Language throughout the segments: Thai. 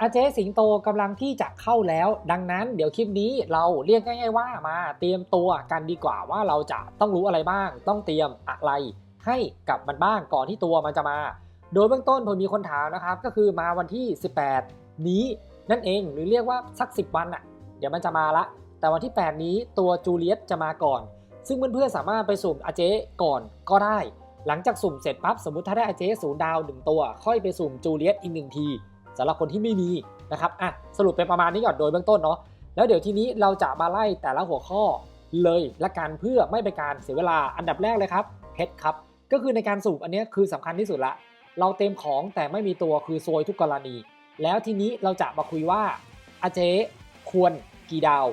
อาเจสิงโตกำลังที่จะเข้าแล้ว ดังนั้นเดี๋ยวคลิปนี้เราเรียกง่าย ๆว่ามาเตรียมตัวกันดีกว่าว่าเราจะต้องรู้อะไรบ้าง ต้องเตรียมอะไรให้กับมันบ้างก่อนที่ตัวมันจะมา โดยเบื้องต้นผมมีคนถามนะครับ ก็คือมาวันที่ 18 นี้นั่นเองหรือเรียกว่าสัก 10 วันอะ เดี๋ยวมันจะมาละ แต่วันที่ 8 นี้ตัวจูเลียตจะมาก่อน ซึ่งเพื่อนๆสามารถไปสุ่มอาเจก่อนก็ได้ หลังจากสุ่มเสร็จปั๊บสมมติถ้าได้อาเจศูนย์ดาวหนึ่งตัว ค่อยไปสุ่มจูเลียตอีกหนึ่งที สำหรับคนที่ไม่มีนะครับอะสรุปเป็นประมาณนี้ก่อนโดยเบื้องต้นเนาะแล้วเดี๋ยวทีนี้เราจะมาไล่แต่ละหัวข้อเลยละกันเพื่อไม่เป็นการเสียเวลาอันดับแรกเลยครับเพชรครับก็คือในการสุ่มอันนี้คือสำคัญที่สุดละ เราเต็มของแต่ไม่มีตัวคือซวยทุกกรณี แล้วทีนี้เราจะมาคุยว่าอาเจควรกี่ดาว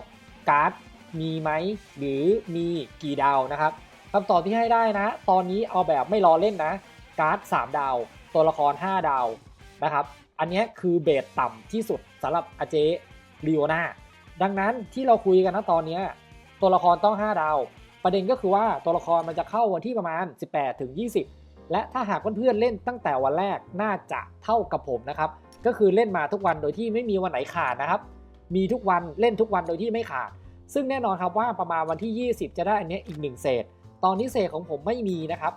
การ์ดมีไหมหรือมีกี่ดาวนะครับคำตอบที่ให้ได้นะ ตอนนี้เอาแบบไม่รอเล่นนะ การ์ด 3 ดาว ตัวละคร 5 ดาวนะครับ อันนี้คือเบสต่ำที่สุดสำหรับอาเจริโอนาดังนั้นที่เราคุยกันนะตอนนี้ตัวละครต้อง 5 ดาว ประเด็นก็คือว่าตัวละครมันจะเข้าวันที่ประมาณ 18ถึง20 และถ้าหากเพื่อนๆเล่นตั้งแต่วันแรกน่าจะเท่ากับผมนะครับ ก็คือเล่นมาทุกวันโดยที่ไม่มีวันไหนขาดนะครับ มีทุกวันเล่นทุกวันโดยที่ไม่ขาด ซึ่งแน่นอนครับว่าประมาณวันที่ 20 จะได้อันนี้อีก 1 เศษ ตอนนี้เศษของผมไม่มีนะครับ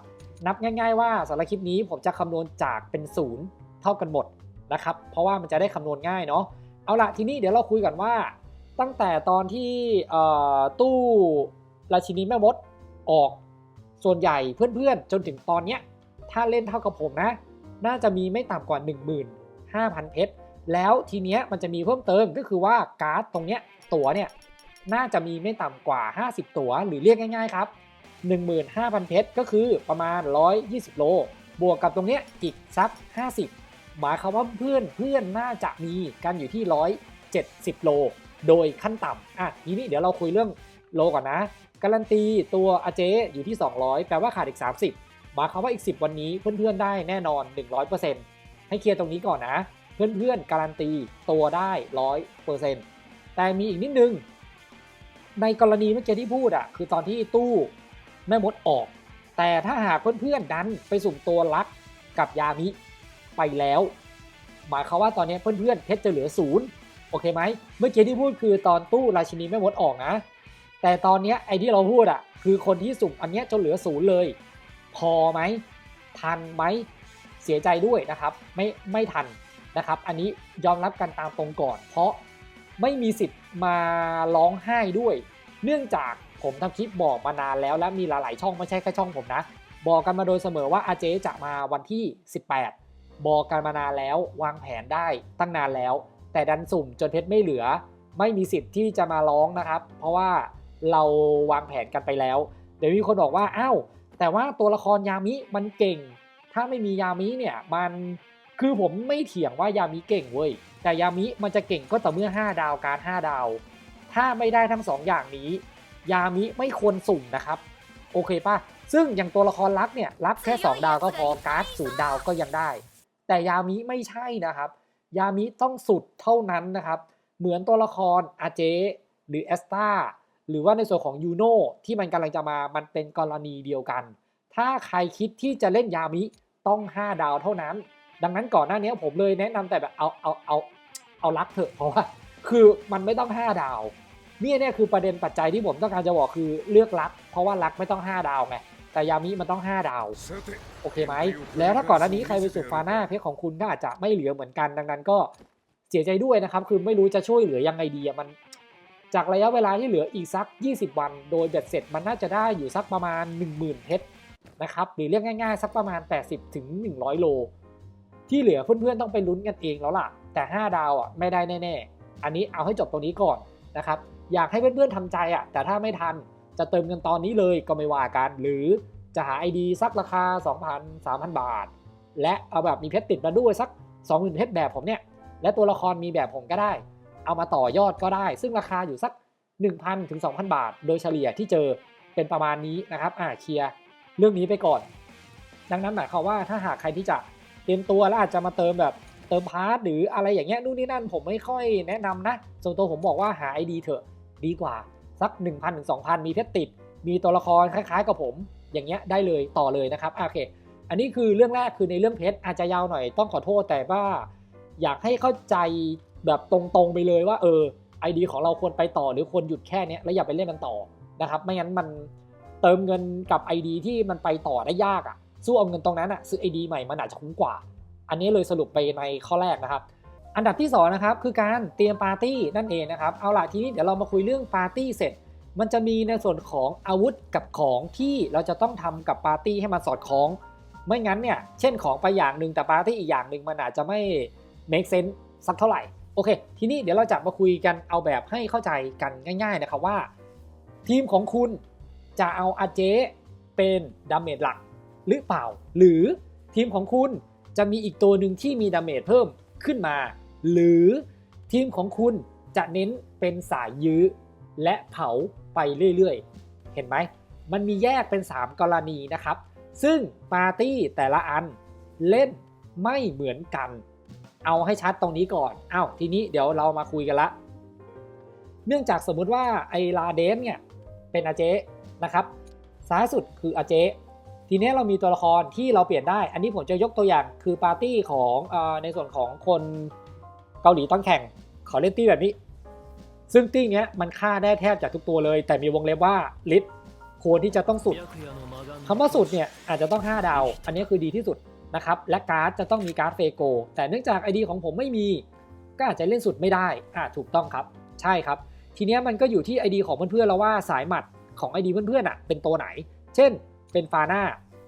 นับง่าย ๆ ว่าสำหรับคลิปนี้ผมจะคำนวณจากเป็นศูนย์เท่ากันหมด นะครับ เพราะว่ามันจะได้คำนวณง่ายเนาะ เอาละทีนี้เดี๋ยวเราคุยกันว่า ตั้งแต่ตอนที่ตู้ราชินีแม่มดออกส่วนใหญ่เพื่อนๆ จนถึงตอนเนี้ยถ้าเล่นเท่ากับผมนะ น่าจะมีไม่ต่ำกว่า 15,000 เพชร แล้วทีเนี้ยมันจะมีเพิ่มเติมก็คือว่าการ์ดตรงเนี้ยตั๋วเนี่ยน่าจะมีไม่ต่ำกว่า 50 ตั๋วหรือเรียกง่ายๆครับ 15,000 เพชรก็คือประมาณ 120 โล บวกกับตรงเนี้ยอีกสัก 50 หมายความว่าเพื่อนเพื่อนน่าจะมีกันอยู่ที่ 170 โล โดยขั้นต่ำอะทีนี้เดี๋ยวเราคุยเรื่องโลก่อนนะ การันตีตัวอาเจอยู่ที่ 200 แปลว่าขาดอีก 30 หมายความว่าอีก 10 วันนี้เพื่อนๆได้แน่นอน 100%ให้เคลียร์ตรงนี้ก่อนนะ เพื่อนๆการันตีตัวได้100%แต่มีอีกนิดนึง ในกรณีเมื่อกี้ที่พูดอะคือตอนที่ตู้แม่มดออก แต่ถ้าหากเพื่อนๆดันไปสุ่มตัวลักกับยามิ ไปแล้ว หมายความว่าตอนนี้เพื่อนๆเพชรจะเหลือศูนย์โอเคไหมเมื่อกี้ที่พูดคือตอนตู้ราชินีแม่มดออกนะ แต่ตอนนี้ไอ้ที่เราพูดอะ คือคนที่สุ่มอันนี้จนเหลือศูนย์เลย พอไหมทันไหมเสียใจด้วยนะครับ ไม่ไม่ทันนะครับ อันนี้ยอมรับกันตามตรงก่อน เพราะไม่มีสิทธิ์มาร้องไห้ด้วย เนื่องจากผมทำคลิปบอกมานานแล้วและมีหลายๆช่องไม่ใช่แค่ช่องผมนะ บอกกันมาโดยเสมอว่าอาเจจะมาวันที่ 18 บอกกันมานานแล้ว วางแผนได้ตั้งนานแล้ว แต่ดันสุ่มจนเพชรไม่เหลือ ไม่มีสิทธิ์ที่จะมาร้องนะครับ เพราะว่าเราวางแผนกันไปแล้ว เดี๋ยวมีคนบอกว่าอ้าวแต่ว่าตัวละครยามิมันเก่ง ถ้าไม่มียามิเนี่ยมันคือผมไม่เถียงว่ายามิเก่งเว้ยแต่ยามิมันจะเก่งก็ต่อเมื่อ 5 ดาวการ 5 ดาว ถ้าไม่ได้ทั้ง 2 อย่างนี้ ยามิไม่ควรสุ่มนะครับ โอเคป่ะ ซึ่งอย่างตัวละครลักเนี่ยรับแค่ 2 ดาวก็พอการ์ดศูนย์ดาวก็ยังได้ แต่ยามิไม่ใช่นะครับ ยามิต้องสุดเท่านั้นนะครับ เหมือนตัวละครอาเจหรือแอสตาหรือว่าในส่วนของยูโน่ที่มันกำลังจะมา มันเป็นกรณีเดียวกัน ถ้าใครคิดที่จะเล่นยามิต้อง 5 ดาวเท่านั้น ดังนั้นก่อนหน้านี้ผมเลยแนะนำแต่แบบเอาเอาเอาเอาลักเถอะเพราะว่าคือมันไม่ต้อง 5 ดาวนี่เนี่ยคือประเด็นปัจจัยที่ผมต้องการจะบอกคือเลือกลัก เพราะว่าลักไม่ต้อง 5 ดาวไง แต่ยามิมันต้อง 5 ดาว โอเคไหม แล้วถ้าก่อนหน้านี้ใครไปสุดฟาหน้าเพชรของคุณก็อาจจะไม่เหลือเหมือนกัน ดังนั้นก็เสียใจด้วยนะครับ คือไม่รู้จะช่วยเหลือยังไงดีมัน จากระยะเวลาที่เหลืออีกสัก 20 วัน โดยเบ็ดเสร็จมันน่าจะได้อยู่สักประมาณ 10,000เพชรนะครับ หรือเรียกง่ายๆ สักประมาณ 80ถึง100 โล ที่เหลือเพื่อนๆต้องไปลุ้นกันเองแล้วล่ะ แต่ 5 ดาวอะไม่ได้แน่ๆ อันนี้เอาให้จบตรงนี้ก่อนนะครับ อยากให้เพื่อนๆทำใจอะ แต่ถ้าไม่ทัน จะเติมเงินตอนนี้เลยก็ไม่ว่ากัน หรือจะหา ID สักราคา 2,000 3,000 บาท และเอาแบบมีเพชรติดมาด้วยสัก 20,000เพชรแบบผมเนี่ย และตัวละครมีแบบผมก็ได้ เอามาต่อยอดก็ได้ ซึ่งราคาอยู่สัก 1,000ถึง2,000 บาท โดยเฉลี่ยที่เจอเป็นประมาณนี้นะครับอ่าเคลียร์เรื่องนี้ไปก่อน ดังนั้นหมายความว่าถ้าหากใครที่จะเตรียมตัวแล้วอาจจะมาเติมแบบเติมพาร์ทหรืออะไรอย่างเงี้ยนู่นนี่นั่นผมไม่ค่อยแนะนำนะส่วนตัวผมบอกว่าหา ID เถอะดีกว่า สัก 1,000ถึง2,000 มีเพชรติด มีตัวละครคล้ายๆ กับผม อย่างเงี้ยได้เลยต่อเลยนะครับโอเคอันนี้คือเรื่องแรกคือในเรื่องเพชรอาจจะยาวหน่อยต้องขอโทษแต่ว่า อยากให้เข้าใจแบบตรงๆไปเลยว่าเออไอดีของเราควรไปต่อหรือควรหยุดแค่เนี้ยแล้วอย่าไปเล่นมันต่อนะครับไม่งั้นมันเติมเงินกับ ID ที่มันไปต่อได้ยากอะ่ะสู้เอาเงินตรงนั้นอะ่ะซื้อ ID ใหม่มันอาจจะคุ้มกว่า อันนี้เลยสรุปไปในข้อแรกนะครับ อันดับที่ 2 นะครับ คือการเตรียมปาร์ตี้นั่นเองนะครับ เอาล่ะทีนี้เดี๋ยวเรามาคุยเรื่องปาร์ตี้เสร็จ มันจะมีในส่วนของอาวุธกับของที่เราจะต้องทำกับปาร์ตี้ให้มันสอดคล้อง ไม่งั้นเนี่ย เช่นของไปอย่างหนึ่งแต่ปาร์ตี้อีกอย่างหนึ่งมันอาจจะไม่ make sense สักเท่าไหร่โอเค ทีนี้เดี๋ยวเราจะมาคุยกันเอาแบบให้เข้าใจกันง่าย ๆ นะครับว่า ทีมของคุณจะเอาอาเจเป็นดาเมจหลักหรือเปล่า หรือทีมของคุณจะมีอีกตัวหนึ่งที่มีดาเมจเพิ่ม ขึ้นมา หรือทีมของคุณจะเน้นเป็นสายยื้อ และเผาไปเรื่อยๆ เห็นไหม มันมีแยกเป็น 3 กรณีนะครับ ซึ่งปาร์ตี้แต่ละอันเล่นไม่เหมือนกัน เอาให้ชัดตรงนี้ก่อนอ้าวทีนี้เดี๋ยวเรามาคุยกันละ เนื่องจากสมมุติว่าไอลาเดนเนี่ยเป็นอาเจนะครับ ซ้ายสุดคืออาเจ ทีนี้เรามีตัวละครที่เราเปลี่ยนได้ อันนี้ผมจะยกตัวอย่างคือปาร์ตี้ของอในส่วนของคนเกาหลีต้องแข่งขอเล่นตี้แบบนี้ ซึ่งตี้เนี้ยมันฆ่าได้แทบจากทุกตัวเลย แต่มีวงเล็บว่าลิฟควรที่จะต้องสุดคำว่าสุดเนี่ยอาจจะต้อง 5 ดาว อันนี้คือดีที่สุดนะครับ และการ์ดจะต้องมีการ์ดเฟโก แต่เนื่องจาก ID ของผมไม่มี ก็อาจจะเล่นสุดไม่ได้อ่าถูกต้องครับ ใช่ครับ ทีนี้มันก็อยู่ที่ ID ของเพื่อนๆแล้วว่าสายหมัดของ ID เพื่อนๆอะเป็นตัวไหน เช่น เป็นฟาน่า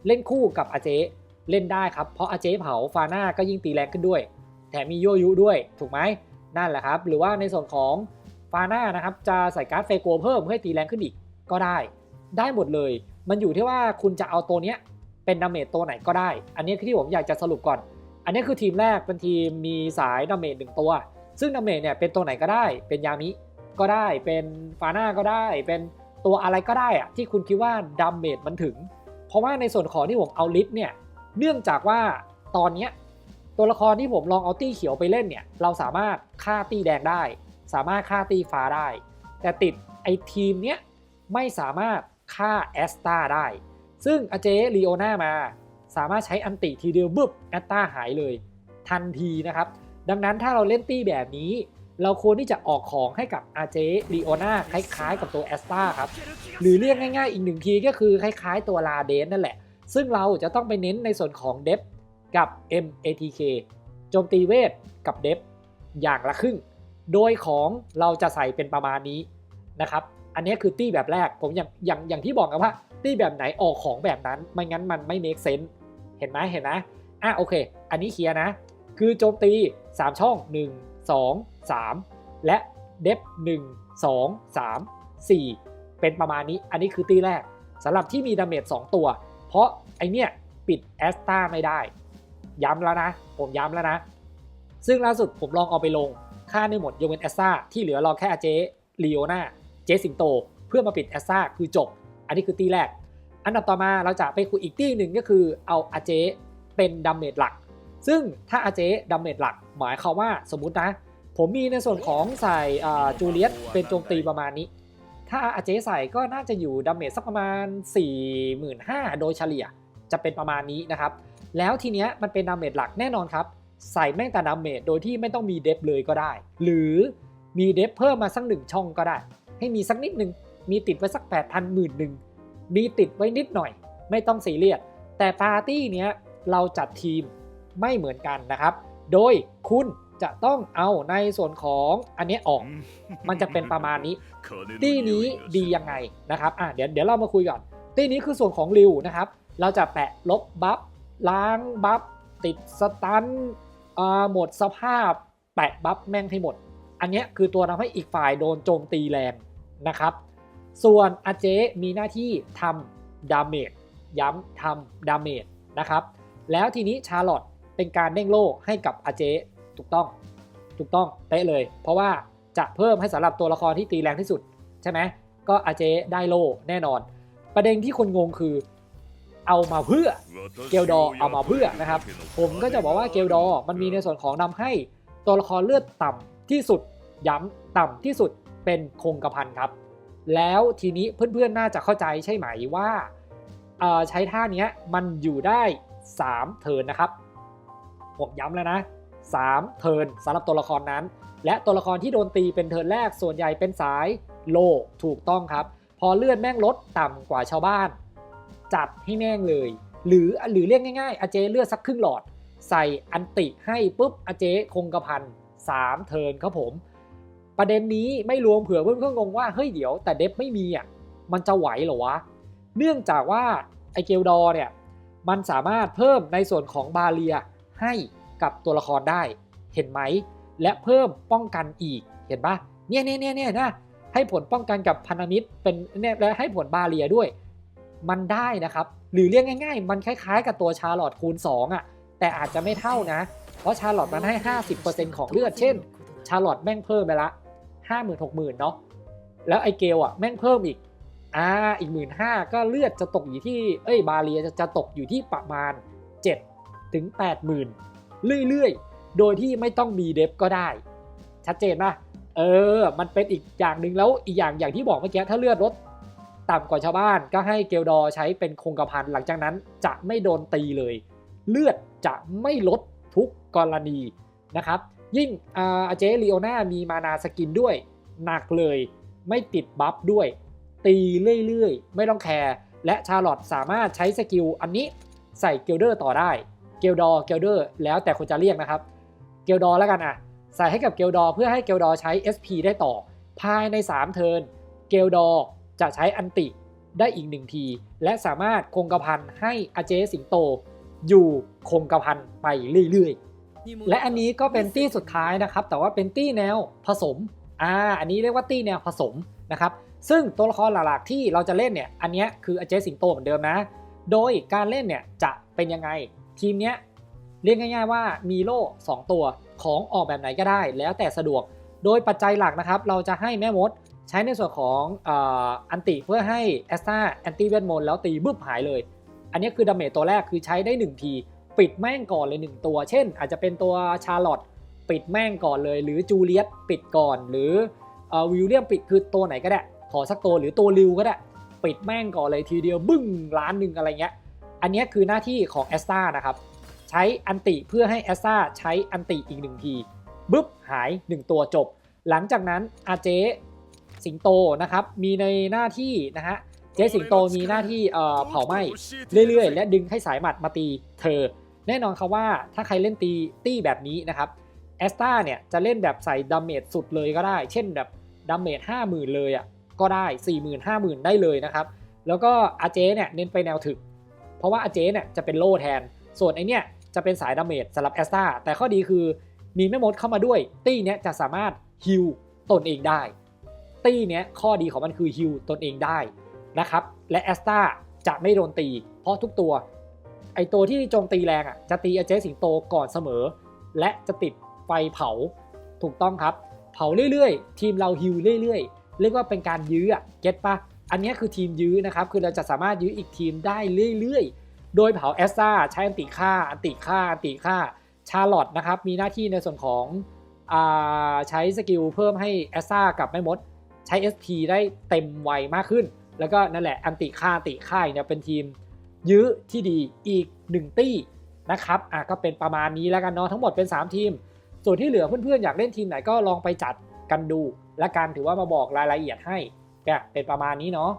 เล่นคู่กับอาเจเล่นได้ครับ เพราะอาเจเผาฟาน่าก็ยิ่งตีแรงขึ้นด้วย แถมมีโยยุด้วยถูกไหมนั่นแหละครับ หรือว่าในส่วนของฟาน่านะครับจะใส่การ์ดเฟโกเพิ่มเพื่อให้ตีแรงขึ้นอีกก็ได้ ได้หมดเลย มันอยู่ที่ว่าคุณจะเอาตัวเนี้ยเป็นดาเมจตัวไหนก็ได้ อันนี้คือที่ผมอยากจะสรุปก่อน อันนี้คือทีมแรกเป็นทีมมีสายดาเมจหนึ่งตัว ซึ่งดาเมจเนี่ยเป็นตัวไหนก็ได้ เป็นยามิก็ได้ เป็นฟาน่าก็ได้ เป็น ตัวอะไรก็ได้อะที่คุณคิดว่าดาเมจมันถึง เพราะว่าในส่วนของที่ผมเอาลิสเนี่ยเนื่องจากว่าตอนเนี้ตัวละครที่ผมลองเอาตี้เขียวไปเล่นเนี่ยเราสามารถฆ่าตี้แดงได้ สามารถฆ่าตี้ฟ้าได้ แต่ติดไอทีมเนี้ยไม่สามารถฆ่าแอสตาได้ ซึ่งอเจลีโอนามาสามารถใช้อันติทีเดียวบึบแอสตาหายเลย ทันทีนะครับ ดังนั้นถ้าเราเล่นตี้แบบนี้ เราควรที่จะออกของให้กับอาเจลีโอนาคล้ายๆ กับตัวแอสตาครับ หรือเรียกง่ายๆ อีกหนึ่งทีก็คือคล้ายๆตัวลาเดนนั่นแหละ ซึ่งเราจะต้องไปเน้นในส่วนของเดฟกับ MATK โจมตีเวทกับเดฟอย่างละครึ่ง โดยของเราจะใส่เป็นประมาณนี้นะครับ อันนี้คือตี้แบบแรก ผมอย่างอย่างอย่างที่บอกกันว่า ตี้แบบไหนออกของแบบนั้น ไม่งั้นมันไม่ make sense เห็นไหมเห็นไหมอะโอเค อันนี้เคลียร์นะ คือโจมตี 3 ช่อง 1 2 3 และเดฟ1 2 3 4 เป็นประมาณนี้ อันนี้คือตีแรกสำหรับที่มีดาเมจ2ตัว เพราะไอเนี้ยปิดแอสตาไม่ได้ ย้ำแล้วนะ ผมย้ำแล้วนะ ซึ่งล่าสุดผมลองเอาไปลง ค่าได้หมดยกเว้นแอสตาที่เหลือรอแค่อาเจลีโอนาเจสิงโต เพื่อมาปิดแอสตาคือจบ อันนี้คือตีแรก อันดับต่อมาเราจะไปคุยอีกตีหนึ่งก็คือเอาอาเจเป็นดาเมจหลัก ซึ่งถ้าอาเจดาเมจหลักหมายความว่าสมมุตินะ ผมมีในส่วนของใส่จูเลียตเป็นโจมตีประมาณนี้ ถ้าอาเจใส่ก็น่าจะอยู่ดาเมจสักประมาณ 45,000 โดยเฉลี่ยจะเป็นประมาณนี้นะครับ แล้วทีเนี้ยมันเป็นดาเมจหลักแน่นอนครับ ใส่แม่งแต่ดาเมจโดยที่ไม่ต้องมีเดฟเลยก็ได้ หรือมีเดฟเพิ่มมาสักหนึ่งช่องก็ได้ ให้มีสักนิดหนึ่งมีติดไว้สัก 8,000หมื่นหนึ่งมีติดไว้นิดหน่อย ไม่ต้องซีเรียสแต่ปาร์ตี้เนี้ยเราจัดทีม ไม่เหมือนกันนะครับ โดยคุณจะต้องเอาในส่วนของอันนี้ออก มันจะเป็นประมาณนี้ ตี้นี้ดียังไงนะครับอะเดี๋ยวเดี๋ยวเรามาคุยก่อน ตี้นี้คือส่วนของริวนะครับ เราจะแปะลบบัฟล้างบัฟติดสตันอ่าหมดสภาพ แปะบัฟแม่งให้หมด อันเนี้ยคือตัวทำให้อีกฝ่ายโดนโจมตีแรงนะครับ ส่วนอาเจมีหน้าที่ทำดาเมจย้ำทำดาเมจนะครับ แล้วทีนี้ชาร์ลอต เป็นการเด้งโล่ให้กับอาเจถูกต้อง ถูกต้องเป๊ะเลย เพราะว่าจะเพิ่มให้สำหรับตัวละครที่ตีแรงที่สุด ใช่ไหมก็อาเจได้โล่แน่นอน ประเด็นที่คนงงคือเอามาเพื่อเกลดอเอามาเพื่อนะครับ ผมก็จะบอกว่าเกลดอมันมีในส่วนของนำให้ตัวละครเลือดต่ำที่สุดย้ำต่ำที่สุดเป็นคงกระพันครับ แล้วทีนี้เพื่อนๆน่าจะเข้าใจใช่ไหมว่าเออใช้ท่าเนี้ยมันอยู่ได้ 3 เทินนะครับ ผมย้ำแล้วนะ 3 เทิร์นสำหรับตัวละครนั้น และตัวละครที่โดนตีเป็นเทิร์นแรกส่วนใหญ่เป็นสายโลถูกต้องครับ พอเลือดแม่งลดต่ำกว่าชาวบ้าน จัดให้แม่งเลย หรือหรือเรียกง่ายๆอาเจเลือดสักครึ่งหลอด ใส่อันติให้ปุ๊บอาเจคงกระพันสามเทิร์นครับผม ประเด็นนี้ไม่รวมเผื่อเพื่อนๆงงว่าเฮ้ยเดี๋ยวแต่เดฟไม่มีอะมันจะไหวเหรอวะ เนื่องจากว่าไอเกลดอร์เนี่ย มันสามารถเพิ่มในส่วนของบาเรีย ให้กับตัวละครได้เห็นไหม และเพิ่มป้องกันอีกเห็นปะเนี่ยเนี่ยเนี่ยเนี่ยนะให้ผลป้องกันกับพันธมิตรเป็นเนี่ยและให้ผลบาเรียด้วย มันได้นะครับ หรือเรียกง่าย ๆ มันคล้ายๆ กับตัวชาร์ลอตคูณ 2อะแต่อาจจะไม่เท่านะ เพราะชาร์ลอตมันให้ 50%ของเลือดเช่น ชาร์ลอตแม่งเพิ่มไปละ50,000 60,000เนาะแล้วไอเกลอะแม่งเพิ่มอีกอ่าอีก1 5ื่นก็เลือดจะตกอยู่ที่เอ้ยบาเรียจะจะตกอยู่ที่ประมาณ 7 ถึง 80,000 เรื่อยๆ โดยที่ไม่ต้องมีเดฟก็ได้ ชัดเจนป่ะ เออ มันเป็นอีกอย่างหนึ่งแล้วอีกอย่างอย่างที่บอกเมื่อกี้ถ้าเลือดลดต่ำกว่าชาวบ้านก็ให้เกลดอใช้เป็นคงกระพันหลังจากนั้นจะไม่โดนตีเลย เลือดจะไม่ลดทุกกรณีนะครับ ยิ่งอาเจลีโอนามีมานาสกินด้วย หนักเลย ไม่ติดบัฟด้วย ตีเรื่อยๆ ไม่ต้องแคร์และชาร์ลอตสามารถใช้สกิลอันนี้ใส่เกลเดอร์ต่อได้ เกลดอร์เกลเดอร์แล้วแต่คนจะเรียกนะครับ เกลดอร์แล้วกันอะ ใส่ให้กับเกลดอร์เพื่อให้เกลดอร์ใช้ SP ได้ต่อ ภายใน 3 เทิร์นเกลดอร์จะใช้อันติได้อีกหนึ่งที และสามารถคงกระพันให้อาเจสิงโต อยู่คงกระพันไปเรื่อยๆ และอันนี้ก็เป็นตี้สุดท้ายนะครับ แต่ว่าเป็นตี้แนวผสมอ่าอันนี้เรียกว่าตี้แนวผสมนะครับซึ่งตัวละครหลักๆที่เราจะเล่นเนี่ยอันเนี้ยคืออาเจสิงโตเหมือนเดิมนะ โดยการเล่นเนี่ยจะเป็นยังไง ทีมเนี้ยเรียกง่าย ๆ ว่ามีโล่ 2 ตัวของออกแบบไหนก็ได้ แล้วแต่สะดวก โดยปัจจัยหลักนะครับ เราจะให้แม่มดใช้ในส่วนของอ,อันติเพื่อให้แอสตาแอนตี้เวทมนต์แล้วตีบึ้บหายเลย อันนี้คือดาเมจตัวแรกคือใช้ได้ 1 ที ปิดแม่งก่อนเลย 1 ตัว เช่น อาจจะเป็นตัวชาร์ลอตปิดแม่งก่อนเลย หรือจูเลียตปิดก่อน หรือเอ่อวิลเลียมปิดคือตัวไหนก็ได้ ขอสักตัวหรือตัวริวก็ได้ ปิดแม่งก่อนเลยทีเดียวบึ้งล้านหนึ่งอะไรเงี้ย อันนี้คือหน้าที่ของแอสตานะครับ ใช้อันติเพื่อให้แอสตาใช้อันติอีกหนึ่งทีบึ๊บหาย 1 ตัวจบ หลังจากนั้นอาเจสิงโตนะครับมีในหน้าที่นะฮะเจสิงโตมีหน้าที่เผาไหม้เรื่อยๆ และดึงให้สายหมัดมาตีเธอ แน่นอนครับว่าถ้าใครเล่นตีตี้แบบนี้นะครับแอสตาเนี่ยจะเล่นแบบใส่ดาเมจสุดเลยก็ได้ เช่นแบบดาเมจห้าหมื่นเลยอะก็ได้ 4 0 0 0 0 5 0,000 ได้เลยนะครับ แล้วก็อาเจเนี่ยเน้นไปแนวถึก เพราะว่าอาเจเนี่ยจะเป็นโล่แทน ส่วนไอเนี่ยจะเป็นสายดาเมจสำหรับแอสตาแต่ข้อดีคือมีแม่มดเข้ามาด้วย ตี้เนี้ยจะสามารถฮิลตนเองได้ ตี้เนี้ยข้อดีของมันคือฮิลตนเองได้นะครับ และแอสตาจะไม่โดนตี เพราะทุกตัวไอตัวที่โจมตีแรงอะจะตีอาเจสิงโตก่อนเสมอ และจะติดไฟเผาถูกต้องครับ เผาเรื่อยๆ ทีมเราฮิลเรื่อยๆ เรียกว่าเป็นการยื้ออะเก็ตปะ อันนี้คือทีมยื้อนะครับ คือเราจะสามารถยื้ออีกทีมได้เรื่อยๆ โดยเผาแอสตาใช้อันติฆ่า อันติฆ่า อันติฆ่า ชาร์ลอตนะครับ มีหน้าที่ในส่วนของอใช้สกิลเพิ่มให้แอสตากับแม่มด ใช้ SP ได้เต็มไวมากขึ้น แล้วก็นั่นแหละ อันติฆ่า อันติฆ่าเนี่ยเป็นทีมยื้อที่ดีอีก 1 ตี้นะครับอะก็เป็นประมาณนี้แล้วกันเนาะ ทั้งหมดเป็น 3 ทีม ส่วนที่เหลือเพื่อนๆอยากเล่นทีมไหนก็ลองไปจัดกันดู และกันถือว่ามาบอกรายละเอียดให้ เป็นประมาณนี้เนาะ